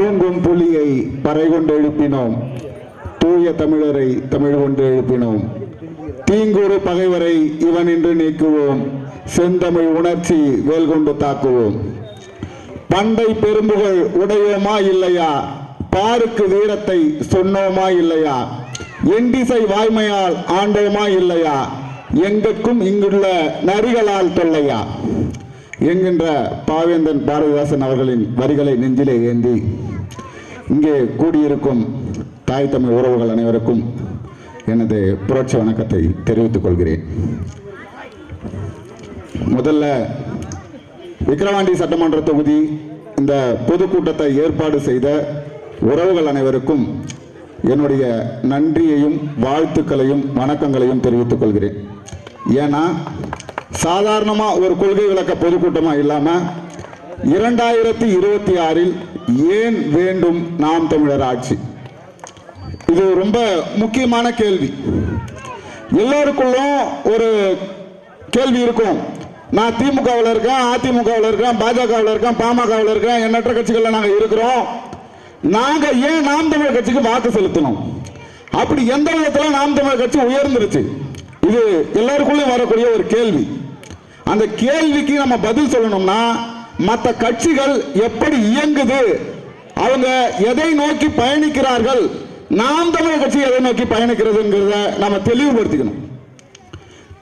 தூங்கும் புலியை பறை கொண்டு எழுப்பினோம். தூய தமிழரை தமிழ் கொண்டு எழுப்பினோம். தீங்குறு பகைவரை இவன் என்று நீக்குவோம். செந்தமிழ் உணர்ச்சி வேல் கொண்டு தாக்குவோம். பண்டை பெரும்புகள் உடையோமா இல்லையா? பாருக்கு வீரத்தை சொன்னோமா இல்லையா? எண்டிசை வாய்மையால் ஆண்டோமா இல்லையா? எங்கட்கும் இங்குள்ள நரிகளால் தொல்லையா? என்கின்ற பாவேந்தன் பாரதிதாசன் அவர்களின் வரிகளை நெஞ்சிலே ஏந்தி இங்கே கூடியிருக்கும் தாய் தமிழ் உறவுகள் அனைவருக்கும் எனது புரட்சி வணக்கத்தை தெரிவித்துக் கொள்கிறேன். முதல்ல விக்கிரவாண்டி சட்டமன்ற தொகுதி இந்த பொதுக்கூட்டத்தை ஏற்பாடு செய்த உறவுகள் அனைவருக்கும் என்னுடைய நன்றியையும் வாழ்த்துக்களையும் வணக்கங்களையும் தெரிவித்துக் கொள்கிறேன். ஏன்னா சாதாரணமாக ஒரு கொள்கை விளக்க பொதுக்கூட்டமாக இல்லாமல் இரண்டாயிரத்தி இருபத்தி ஆறில் ஏன் வேண்டும் நாம் தமிழர் ஆட்சி? இது ரொம்ப முக்கியமான கேள்வி. எல்லோருக்குள்ளும் ஒரு கேள்வி இருக்கும். நான் திமுகவில் இருக்கேன் அதிமுகவில் இருக்கேன் பாஜகவில் இருக்கேன் பாமகவில் இருக்கேன் எண்ணற்ற கட்சிகளில் நாங்கள் இருக்கிறோம். நாங்கள் ஏன் நாம் தமிழர் கட்சிக்கு வாக்கு செலுத்தணும் அப்படி எந்த விதத்தில் நாம் தமிழர் கட்சி உயர்ந்துருச்சு? இது எல்லாருக்குள்ளேயும் வரக்கூடிய ஒரு கேள்வி. அந்த கேள்விக்கு நம்ம பதில் சொல்லணும்னா மற்ற கட்சிகள் எப்படி இயங்குது அவங்க எதை நோக்கி பயணிக்கிறார்கள் நாம் தமிழ் கட்சி எதை நோக்கி பயணிக்கிறதுங்கிறத நம்ம தெளிவுபடுத்திக்கணும்.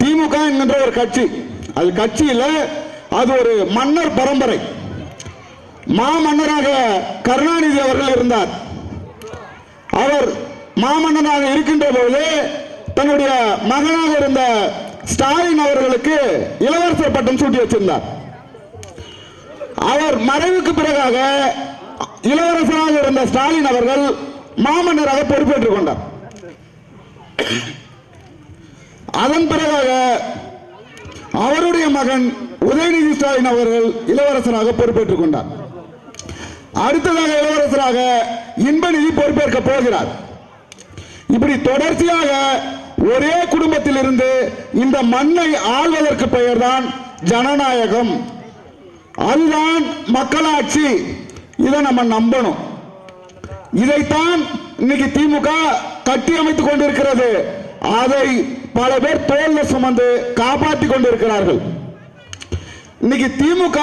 திமுக என்கின்ற ஒரு கட்சி அது கட்சியில் அது ஒரு மன்னர் பரம்பரை. மாமன்னராக கருணாநிதி அவர்கள் இருந்தார். அவர் மாமன்னராக இருக்கின்ற போது தன்னுடைய மகனாக இருந்த ஸ்டாலின் அவர்களுக்கு இளவரசர் பட்டம் சூட்டி வச்சிருந்தார். அவர் மறைவுக்கு பிறகாக இளவரசராக இருந்த ஸ்டாலின் அவர்கள் மாமன்னராக பொறுப்பேற்றுக் கொண்டார். அதன் பிறகாக அவருடைய மகன் உதயநிதி ஸ்டாலின் அவர்கள் இளவரசராக பொறுப்பேற்றுக் கொண்டார். அடுத்ததாக இளவரசராக இன்பநிதி பொறுப்பேற்க போகிறார். இப்படி தொடர்ச்சியாக ஒரே குடும்பத்தில் இருந்து இந்த மண்ணை ஆள்வதற்கு பெயர்தான் ஜனநாயகம். அதுதான் மக்களாட்சி. இதை நம்ம நம்பணும். இதைத்தான் இன்னைக்கு திமுக கட்டி அமைத்துக் கொண்டிருக்கிறது. அதை பல பேர் தோல்ல சுமந்து காப்பாற்றிக் கொண்டிருக்கிறார்கள். இன்னைக்கு திமுக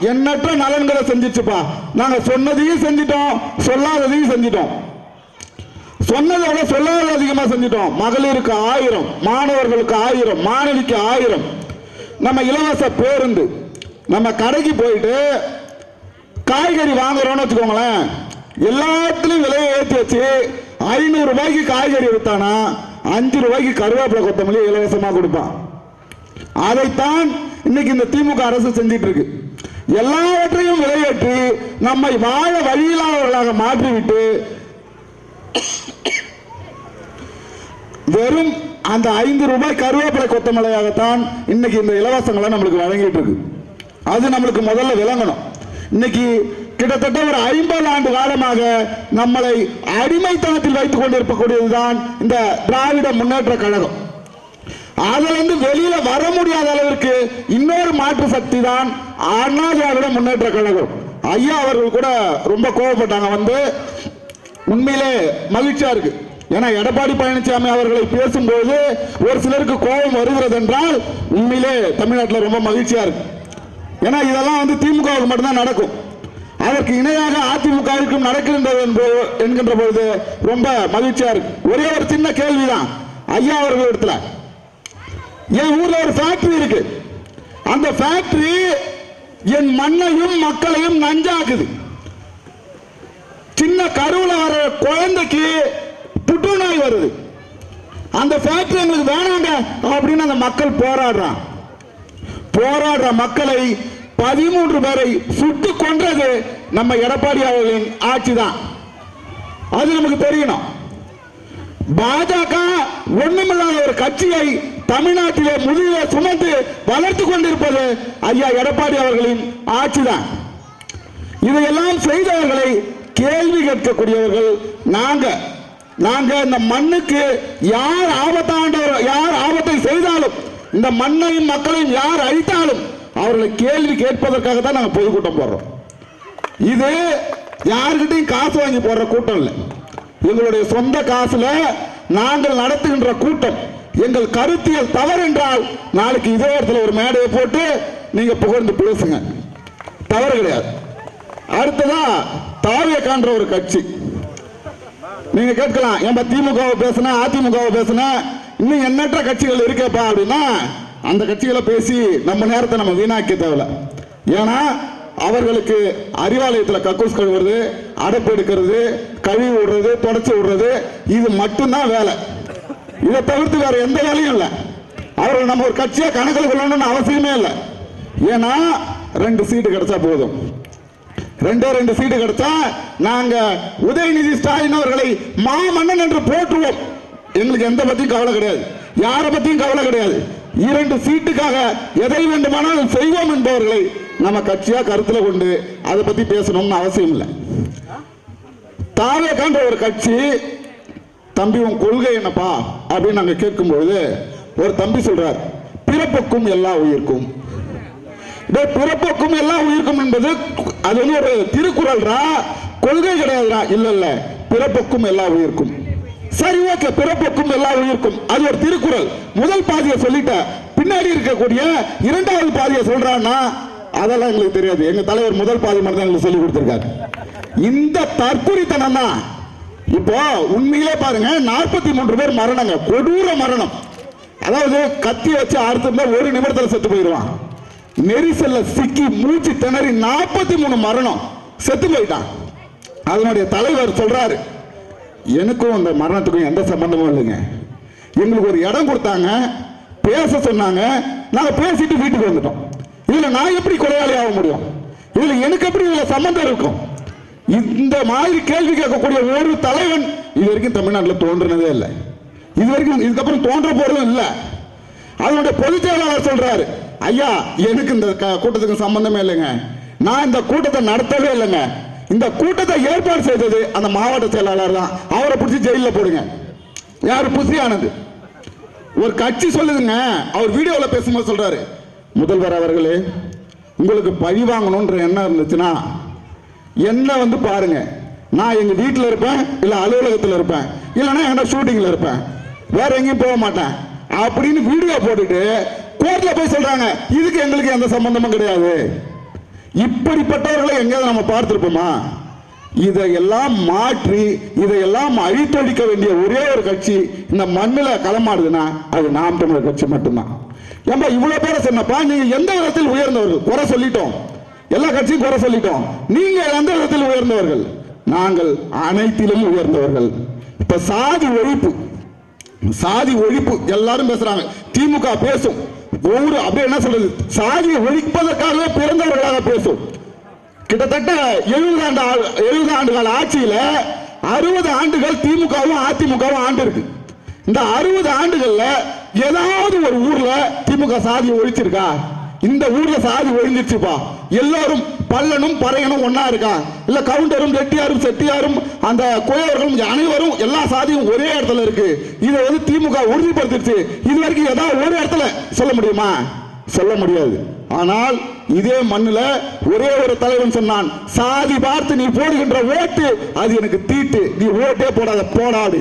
எண்ணற்ற நலன்களை செஞ்சிச்சுப்பா. நாங்க சொன்னதையும் செஞ்சிட்டோம் சொல்லாததையும் செஞ்சிட்டோம். சொன்னதை விட சொல்லாதது அதிகமா செஞ்சிட்டோம். மகளிருக்கு ஆயிரம் மாணவர்களுக்கு ஆயிரம் மாணவிக்கு ஆயிரம். நம்ம இலவச பேருந்து. நம்ம கடைக்கு போயிட்டு காய்கறி வாங்குறோம்னு வச்சுக்கோங்களேன். எல்லாத்துலேயும் விலையை ஏற்றி வச்சு ஐநூறு ரூபாய்க்கு காய்கறி வித்தானா அஞ்சு ரூபாய்க்கு கருவேப்பிலை கொத்தமல்லி இலவசமாக கொடுப்பான். அதைத்தான் இன்னைக்கு இந்த திமுக அரசு செஞ்சிட்டு இருக்கு. எல்லாவற்றையும் விலையேற்றி நம்மை வாழ வழியில்லாதவர்களாக மாற்றிவிட்டு வெறும் அந்த ஐந்து ரூபாய் கருவேப்பிலை கொத்தமலையாகத்தான் இன்னைக்கு இந்த இலவசங்களை நம்மளுக்கு வழங்கிட்டு இருக்கு. அது நம்மளுக்கு முதல்ல விளங்கணும். இன்னைக்கு கிட்டத்தட்ட ஒரு ஐம்பது ஆண்டு காலமாக நம்மளை அடிமைத்தனத்தில் வைத்துக் கொண்டிருக்கக்கூடியதுதான் இந்த திராவிட முன்னேற்ற கழகம். அதிலிருந்து வெளியில வர முடியாத அளவிற்கு இன்னொரு மாற்று சக்தி தான் அண்ணா திராவிட முன்னேற்ற கழகம். ஐயா அவர்கள் கூட ரொம்ப கோவப்பட்டாங்க. வந்து உண்மையிலே மகிழ்ச்சியா இருக்கு. ஏன்னா எடப்பாடி பழனிசாமி அவர்களை பேசும்போது ஒரு சிலருக்கு கோபம் வருகிறது என்றால் உண்மையிலே தமிழ்நாட்டில் ரொம்ப மகிழ்ச்சியா இருக்கு. ஏன்னா இதெல்லாம் வந்து திமுகவுக்கு மட்டும்தான் நடக்கும். அதற்கு இணையாக அதிமுகவிற்கும் நடக்கின்றது என்கின்ற பொழுது ரொம்ப மகிழ்ச்சியா இருக்கு. ஒரே ஒரு சின்ன கேள்விதான். ஐயா அவர்கள் இடத்துல. என் ஊர்ல ஒரு ஃபேக்டரி இருக்கு. அந்த ஃபேக்டரி என் மண்ணையும் மக்களையும் நஞ்சாக்குது. சின்ன கருவில் வர குழந்தைக்கு புற்றுநோய் வருது. அந்த ஃபேக்டரி எங்களுக்கு வேணாங்க அப்படின்னு அந்த மக்கள் போராடுறான். போராடுற மக்களை பதிமூன்று பேரை சுட்டு கொன்றது நம்ம எடப்பாடி அவர்களின் ஆட்சி தான் அது நமக்கு தெரியணும். பாஜக ஒண்ணுமில்லாத ஒரு கட்சியை தமிழ்நாட்டிலே முதுகிலே சுமந்து வளர்த்து கொண்டிருப்பது ஐயா எடப்பாடி அவர்களின் ஆட்சிதான். இதையெல்லாம் செய்தவர்களை கேள்வி கேட்கக்கூடியவர்கள் நாங்க. நாங்க இந்த மண்ணுக்கு யார் ஆபத்தாண்டவர் யார் ஆபத்தை செய்தாலும் இந்த மண்ணையும் மக்களையும் யார் அழித்தாலும் அவர்களை கேள்வி கேட்பதற்காக தான் நாங்கள் பொதுக்கூட்டம் போடுறோம். இது யாருக்கிட்டையும் காசு வாங்கி போடுற கூட்டம் இல்லை. எங்களுடைய சொந்த காசுல நாங்கள் நடத்துகின்ற கூட்டம். எங்கள் கருத்தியல் தவறு என்றால் நாளைக்கு இதே இடத்துல ஒரு மேடையை போட்டு நீங்க புகழ்ந்து பேசுங்க. தவறு கிடையாது. அடுத்ததா தாவிய காண்ற ஒரு கட்சி. நீங்க கேட்கலாம் ஏன்பா திமுகவை பேசுன அதிமுகவை பேசுன? இன்னும் எண்ணற்ற கட்சிகள் இருக்கேப்பா அப்படின்னா அந்த கட்சிகளை பேசி நம்ம நேரத்தை நம்ம வீணாக்க தேவையில்ல ஏன்னா அவர்களுக்கு அறிவாலயத்தில் கக்கூஸ் கழுவுறது அடைப்பு எடுக்கிறது கழுவி விடுறது தொடச்சி விடுறது இது மட்டும்தான் வேலை. இதை தவிர்த்து வேற எந்த வேலையும் இல்லை. அவர்கள் நம்ம ஒரு கட்சியை கணக்கில் கொள்ளணும்னு அவசியமே இல்லை. ஏன்னா ரெண்டு சீட்டு கிடைச்சா போதும். ரெண்டே ரெண்டு சீட்டு கிடைச்சா நாங்கள் உதயநிதி ஸ்டாலின் அவர்களை மாமன்னன் என்று போற்றுவோம். எங்களுக்கு எந்த பத்தியும் கவலை கிடையாது. யாரை பத்தியும் கவலை கிடையாது. இரண்டு சீட்டுக்காக எதை வேண்டுமானாலும் செய்வோம் என்பவர்களை நம்ம கட்சியா கருத்துல கொண்டு அதை பத்தி பேசணும்னு அவசியம் இல்லை. தாவேக்கான்ற ஒரு கட்சி தம்பி உன் கொள்கை என்னப்பா? அப்படின்னு நாங்க கேட்கும்பொழுது ஒரு தம்பி சொல்றார் பிறப்புக்கும் எல்லா உயிர்க்கும். பிறப்புக்கும் எல்லா உயிருக்கும் என்பது அது வந்து ஒரு திருக்குறள்ரா? கொள்கை கிடையாதுடா இல்ல இல்ல. பிறப்புக்கும் எல்லா உயிருக்கும். சரி ஓகே பிறப்புக்கும் எல்லா உயிருக்கும். அது ஒரு திருக்குறள். முதல் பாதியை சொல்லிட்ட பின்னாடி இருக்கக்கூடிய இரண்டாவது பாதியை சொல்றான்னா அதெல்லாம் எங்களுக்கு தெரியாது. எங்க தலைவர் முதல் பாதி மட்டும் தான் எங்களுக்கு சொல்லி கொடுத்துருக்காரு. இந்த தற்குறித்தனம் தான். இப்போ உண்மையிலே பாருங்க நாற்பத்தி மூன்று பேர் மரணங்க. கொடூர மரணம். அதாவது கத்தி வச்சு அறுத்திருந்தா ஒரு நிமிடத்தில் செத்து போயிடுவான். நெரிசல்ல சிக்கி மூச்சு திணறி நாற்பத்தி மூணு மரணம். செத்து போயிட்டான். அதனுடைய தலைவர் சொல்றாரு எனக்கும் அந்த மரணத்துக்கும் எந்த சம்பந்தமும் இல்லைங்க. எங்களுக்கு ஒரு இடம் கொடுத்தாங்க பேச சொன்னாங்க நாங்கள் பேசிட்டு வீட்டுக்கு வந்துட்டோம். இதில் நான் எப்படி கொலையாளி ஆக முடியும்? இதில் எனக்கு எப்படி இதில் சம்பந்தம் இருக்கும்? இந்த மாதிரி கேள்வி கேட்கக்கூடிய ஒரு தலைவன் இது வரைக்கும் தமிழ்நாட்டில் தோன்றினதே இல்லை. இது வரைக்கும் இதுக்கப்புறம் தோன்ற போறதும் இல்லை. அதனுடைய பொதுச் செயலாளர் சொல்றாரு ஐயா எனக்கு இந்த க- கூட்டத்துக்கு சம்பந்தமே இல்லைங்க. நான் இந்த கூட்டத்தை நடத்தவே இல்லைங்க. இந்த கூட்டத்தை ஏற்பாடு செய்தது அந்த மாவட்ட செயலாளர் தான். அவரை பிடிச்சி ஜெயிலில் போடுங்க. யார்? புசி ஒரு கட்சி சொல்லுதுங்க. அவர் வீடியோவில் பேசும்போது சொல்றாரு. முதல்வர் அவர்களே உங்களுக்கு பழி வாங்கணுன்ற எண்ணம் இருந்துச்சுன்னா என்ன வந்து பாருங்க. நான் எங்க வீட்டில் இருப்பேன் இல்லை அலுவலகத்தில் இருப்பேன் இல்லைன்னா என்ன ஷூட்டிங்ல இருப்பேன். வேற எங்கேயும் போக மாட்டேன். அப்படின்னு வீடியோ போட்டுட்டு கோர்ட்ல போய் சொல்றாங்க. இதுக்கு எங்களுக்கு எந்த சம்பந்தமும் கிடையாது. இப்படிப்பட்டவர்களை எங்கேயாவது நம்ம பார்த்திருப்போமா? இதையெல்லாம் மாற்றி இதையெல்லாம் அழித்தொழிக்க வேண்டிய ஒரே ஒரு கட்சி இந்த மண்ணில் களமாடுதுன்னா அது நாம் தமிழர் கட்சி மட்டும்தான். ஏம்பா இவ்வளவு பேரை சொன்னப்பா நீங்க எந்த விதத்தில் உயர்ந்தவர்கள்? குறை சொல்லிட்டோம். எல்லா கட்சியும் குறை சொல்லிட்டோம். நீங்க எந்த விதத்தில் உயர்ந்தவர்கள்? நாங்கள் அனைத்திலும் உயர்ந்தவர்கள். இப்ப சாதி ஒழிப்பு. சாதி ஒழிப்பு எல்லாரும் பேசுறாங்க. திமுக பேசும். ஒவ்வொரு அப்படியே என்ன சொல்றது? சாதியை ஒழிப்பதற்காகவே பிறந்தவர்களாக பேசும். கிட்டத்தட்ட எழுபது ஆண்டு ஆ- எழுபது ஆண்டு கால ஆட்சியில அறுபது ஆண்டுகள் திமுகவும் அதிமுகவும் ஆண்டு இருக்கு. இந்த அறுபது ஆண்டுகள்ல ஏதாவது ஒரு ஊர்ல திமுக சாதி ஒழிச்சிருக்கா? இந்த ஊர்ல சாதி ஒழிஞ்சிருச்சுப்பா. எல்லாரும் பல்லனும் பறையனும் ஒன்னா இருக்கா? இல்ல கவுண்டரும் ரெட்டியாரும் செட்டியாரும் அந்த கோயவர்களும் அனைவரும் எல்லா சாதியும் ஒரே இடத்துல இருக்கு. இதை வந்து திமுக உறுதிப்படுத்திடுச்சு. இது வரைக்கும் ஏதாவது ஒரு இடத்துல சொல்ல முடியுமா? சொல்ல முடியாது. ஆனால் இதே மண்ணில் ஒரே ஒரு தலைவன் சொன்னான் சாதி பார்த்து நீ போடுகின்ற ஓட்டு அது எனக்கு தீட்டு. நீ ஓட்டே போடாத போடாது.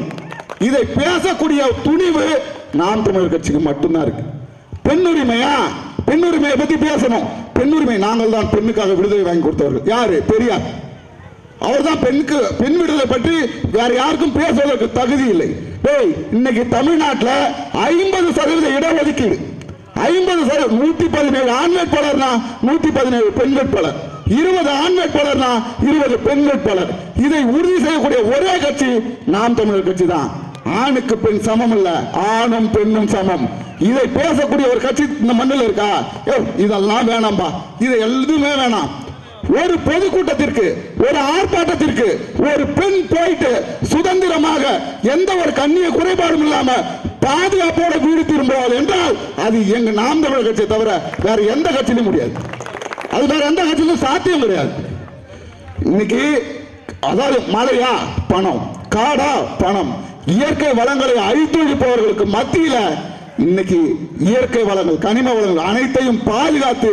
இதை பேசக்கூடிய துணிவு நாம் தமிழர் கட்சிக்கு மட்டும்தான் இருக்கு. பெண்ணுரிமையா? பெண்ணுரிமையை பத்தி பேசணும். பெண்ணுரிமை நாங்கள் தான் பெண்ணுக்காக விடுதலை வாங்கி கொடுத்தவர்கள். யாரு? பெரியார். அவர்தான் பெண்ணுக்கு பெண் விடுதலை பற்றி வேற யாருக்கும் பேசுவதற்கு தகுதி இல்லை. டேய் இன்னைக்கு தமிழ்நாட்டில் ஐம்பது சதவீத இடஒதுக்கீடு. ஐம்பது சதவீதம் நூத்தி பதினேழு ஆண் வேட்பாளர்னா நூத்தி பதினேழு பெண் வேட்பாளர் இருபது ஆண் வேட்பாளர்னா இருபது பெண் வேட்பாளர் இதை உறுதி செய்யக்கூடிய ஒரே கட்சி நாம் தமிழர் கட்சி தான் ஆணுக்கு பெண் சமம் இல்ல ஆணும் பெண்ணும் சமம். இதை பேசக்கூடிய ஒரு கட்சி இந்த மண்ணில் இருக்கா? இதெல்லாம் வேணாம்பா. இது எதுவுமே வேணாம். ஒரு பொதுக்கூட்டத்திற்கு ஒரு ஆர்ப்பாட்டத்திற்கு ஒரு பெண் போயிட்டு சுதந்திரமாக எந்த ஒரு கண்ணிய குறைபாடும் இல்லாம பாதுகாப்போட வீடு திரும்புவாள் என்றால் அது எங்க நாம் தமிழர் கட்சியை தவிர வேற எந்த கட்சியிலும் முடியாது. அது வேற எந்த கட்சியிலும் சாத்தியம் கிடையாது. இன்னைக்கு அதாவது மழையா? பணம். காடா? பணம். இயற்கை வளங்களை அழித்தொழிப்பவர்களுக்கு மத்தியில இன்னைக்கு இயற்கை வளங்கள் கனிம வளங்கள் அனைத்தையும் பாதுகாத்து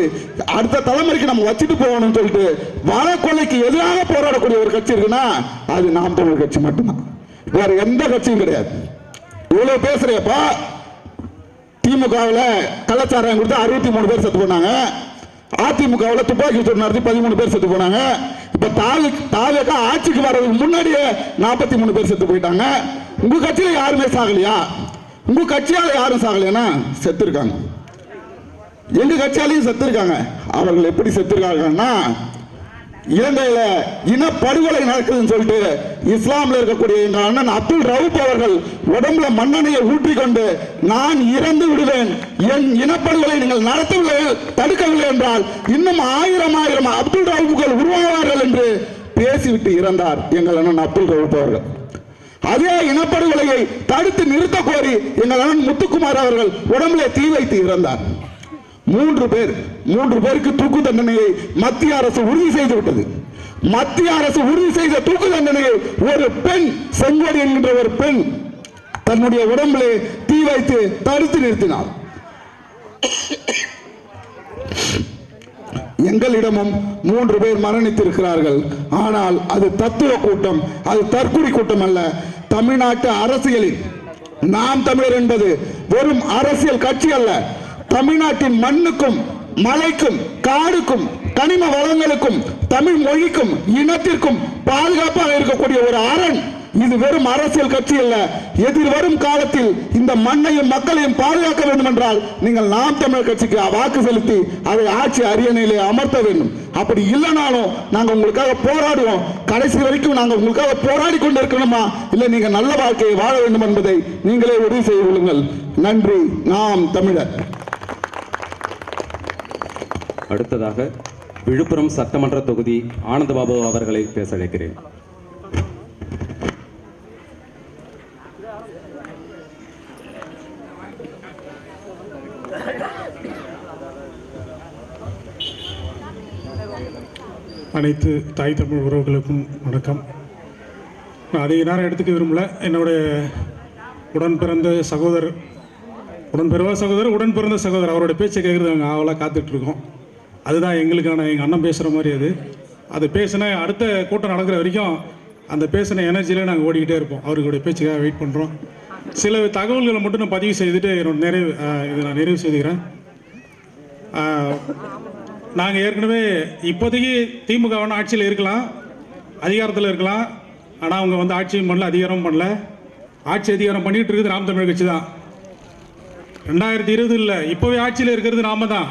அடுத்த தலைமுறைக்கு நம்ம வச்சுட்டு போகணும்னு சொல்லிட்டு வனக்கொலைக்கு எதிராக போராடக்கூடிய ஒரு கட்சி இருக்குன்னா அது நாம் தமிழ் கட்சி மட்டும்தான். வேற எந்த கட்சியும் கிடையாது. இவ்வளவு பேசுறியப்பா திமுகவில் கலாச்சாரம் கொடுத்து அறுபத்தி மூணு பேர் செத்து போனாங்க. அதிமுகவில் துப்பாக்கி சூடு நடத்தி பதிமூணு பேர் செத்து போனாங்க. இப்ப தாவி தாவேக்கா ஆட்சிக்கு வர்றதுக்கு முன்னாடியே நாற்பத்தி மூணு பேர் செத்து போயிட்டாங்க. உங்க கட்சியில யாருமே சாகலையா? உங்க கட்சியால் யாரும் சாகலைன்னா செத்துருக்காங்க. எங்க கட்சியாலையும் செத்துருக்காங்க. அவர்கள் எப்படி செத்துருக்காங்கன்னா இலங்கையில இனப்படுகொலை நடக்குதுன்னு சொல்லிட்டு இஸ்லாம்ல இருக்கக்கூடிய எங்க அண்ணன் அப்துல் ரவுப் அவர்கள் உடம்புல மண்ணெண்ணையை ஊற்றிக்கொண்டு நான் இறந்து விடுவேன். என் இனப்படுகொலை நீங்கள் நடத்தவில்லை தடுக்கவில்லை என்றால் இன்னும் ஆயிரம் ஆயிரம் அப்துல் ரவுப்புகள் உருவாவார்கள் என்று பேசிவிட்டு இறந்தார் எங்கள் அண்ணன் அப்துல் ரவுப் அவர்கள். அதே இனப்படுகொலையை தடுத்து நிறுத்த கோரி எங்கள் அண்ணன் முத்துக்குமார் அவர்கள் உடம்புல தீ வைத்து இறந்தார். மூன்று பேர் மூன்று பேருக்கு தூக்கு தண்டனையை மத்திய அரசு உறுதி செய்து விட்டது. மத்திய அரசு உறுதி செய்த தூக்கு தண்டனையை ஒரு பெண் செங்கோடி என்கின்ற ஒரு பெண் தன்னுடைய உடம்புல தீ வைத்து தடுத்து நிறுத்தினார். எங்களிடமும் மூன்று பேர் மரணித்திருக்கிறார்கள். ஆனால் அது தத்துவ கூட்டம் அது தற்குறி கூட்டம் அல்ல. தமிழ்நாட்டு அரசியலில் நாம் தமிழர் என்பது வெறும் அரசியல் கட்சி அல்ல. தமிழ்நாட்டின் மண்ணுக்கும் மலைக்கும் காடுக்கும் கனிம வளங்களுக்கும் தமிழ் மொழிக்கும் இனத்திற்கும் பாதுகாப்பாக இருக்கக்கூடிய ஒரு அரண். இது வெறும் அரசியல் கட்சி அல்ல. எதிர்வரும் காலத்தில் இந்த மண்ணையும் மக்களையும் பாதுகாக்க வேண்டும் என்றால் நீங்கள் நாம் தமிழர் கட்சிக்கு வாக்கு செலுத்தி அதை ஆட்சி அரியணையிலே அமர்த்த வேண்டும். அப்படி இல்லைனாலும் நாங்க உங்களுக்காக போராடுவோம். கடைசி வரைக்கும் நாங்க உங்களுக்காக போராடி கொண்டு இருக்கணுமா இல்லை நீங்க நல்ல வாழ்க்கையை வாழ வேண்டும் என்பதை நீங்களே உறுதி செய்து கொள்ளுங்கள். நன்றி. நாம் தமிழர். அடுத்ததாக விழுப்புரம் சட்டமன்ற தொகுதி ஆனந்தபாபு அவர்களை பேச அழைக்கிறேன். அனைத்து தாய் தமிழ் உறவுகளுக்கும் வணக்கம். நான் அதிக நேரம் எடுத்துக்க விரும்பல. என்னுடைய உடன் பிறந்த சகோதரர் உடன் பிறவா சகோதரர் உடன் பிறந்த சகோதரர் அவரோட பேச்சை கேட்குறது நாங்கள் ஆவலாக காத்துட்ருக்கோம். அதுதான் எங்களுக்கான எங்கள் அண்ணன் பேசுகிற மாதிரி அது. அது பேசின அடுத்த கூட்டம் நடக்கிற வரைக்கும் அந்த பேசின எனர்ஜியில் நாங்கள் ஓடிக்கிட்டே இருப்போம். அவர்களுடைய பேச்சுக்காக வெயிட் பண்ணுறோம் சில தகவல்களை மட்டும் நான் பதிவு செய்துட்டு என்னோட நிறைவு இதை நான் நிறைவு செய்துக்கிறேன். நாங்கள் ஏற்கனவே இப்போதைக்கு திமுக வேணா ஆட்சியில் இருக்கலாம் அதிகாரத்தில் இருக்கலாம். ஆனால் அவங்க வந்து ஆட்சியும் பண்ணல அதிகாரமும் பண்ணல. ஆட்சி அதிகாரம் பண்ணிகிட்டு இருக்குது நாம் தமிழ் கட்சி தான். ரெண்டாயிரத்தி இருபது இல்லை இப்போவே ஆட்சியில் இருக்கிறது நாம தான்.